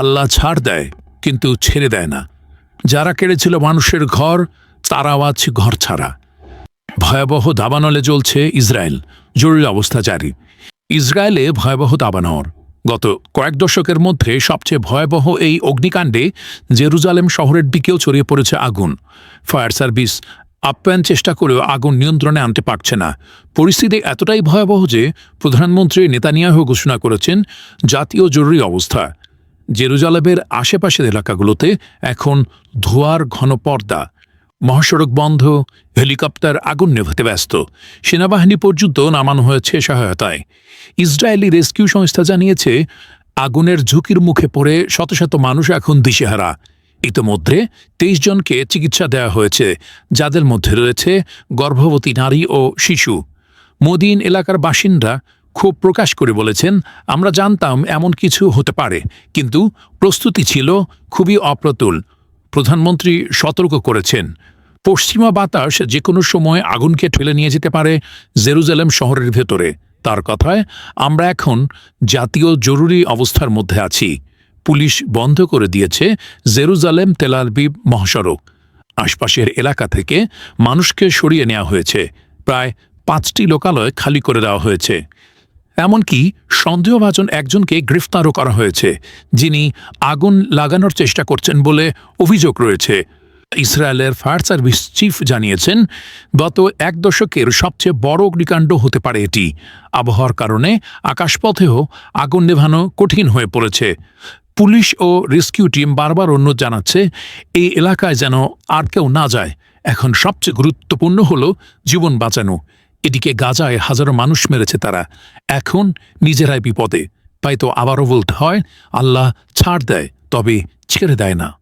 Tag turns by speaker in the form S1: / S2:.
S1: আল্লাহ ছাড় দেয়, কিন্তু ছেড়ে দেয় না। যারা কেড়েছিল মানুষের ঘর, তারাও আজ ঘর ছাড়া। ভয়াবহ দাবানলে চলছে ইসরায়েল। জরুরি অবস্থা জারি। ইসরায়েলে ভয়াবহ দাবানর গত কয়েক দশকের মধ্যে সবচেয়ে ভয়াবহ এই অগ্নিকাণ্ডে জেরুজালেম শহরের দিকেও ছড়িয়ে পড়েছে আগুন। ফায়ার সার্ভিস আপ্যায়ন চেষ্টা করেও আগুন নিয়ন্ত্রণে আনতে পারছে না। পরিস্থিতি এতটাই ভয়াবহ যে প্রধানমন্ত্রী নেতানিয়াহু ঘোষণা করেছেন, জাতীয় জরুরি অবস্থা। জেরুজালেমের আশেপাশের এলাকাগুলোতে এখন ধোয়ার ঘন পর্দা। মহাসড়ক বন্ধ, হেলিকপ্টার আগুন নেভাতে ব্যস্ত। সেনাবাহিনী পর্যন্ত নামানো হয়েছে সহায়তায়। ইসরায়েলি রেস্কিউ সংস্থা জানিয়েছে, আগুনের ঝুঁকির মুখে পড়ে শত শত মানুষ এখন দিশেহারা। ইতোমধ্যে তেইশ জনকে চিকিৎসা দেওয়া হয়েছে, যাদের মধ্যে রয়েছে গর্ভবতী নারী ও শিশু। মদিন এলাকার বাসিন্দা ক্ষোভ প্রকাশ করে বলেছেন, আমরা জানতাম এমন কিছু হতে পারে, কিন্তু প্রস্তুতি ছিল খুবই অপ্রতুল। প্রধানমন্ত্রী সতর্ক করেছেন, পশ্চিমা বাতাস যে কোনো সময় আগুনকে ঠেলে নিয়ে যেতে পারে জেরুজালেম শহরের ভেতরে। তার কথায়, আমরা এখন জাতীয় জরুরি অবস্থার মধ্যে আছি। পুলিশ বন্ধ করে দিয়েছে জেরুজালেম তেলালবিব মহাসড়ক। আশপাশের এলাকা থেকে মানুষকে সরিয়ে নেওয়া হয়েছে। প্রায় পাঁচটি লোকালয় খালি করে দেওয়া হয়েছে। এমনকি সন্দেহভাজন একজনকে গ্রেফতারও করা হয়েছে, যিনি আগুন লাগানোর চেষ্টা করছেন বলে অভিযোগ রয়েছে। ইসরায়েলের ফায়ার সার্ভিস চিফ জানিয়েছেন, গত এক দশকের সবচেয়ে বড় অগ্নিকাণ্ড হতে পারে এটি। আবহাওয়ার কারণে আকাশপথেও আগুন নেভানো কঠিন হয়ে পড়েছে। পুলিশ ও রেস্কিউ টিম বারবার অন্য জানাচ্ছে, এই এলাকায় যেন আর কেউ না যায়। এখন সবচেয়ে গুরুত্বপূর্ণ হল জীবন বাঁচানো। এদিকে গাজায় হাজারো মানুষ মেরেছে তারা। এখন নিজেরাই বিপদে। তাই তো আবারও বলতে হয়, আল্লাহ ছাড় দেয়, তবে ছেড়ে দেয় না।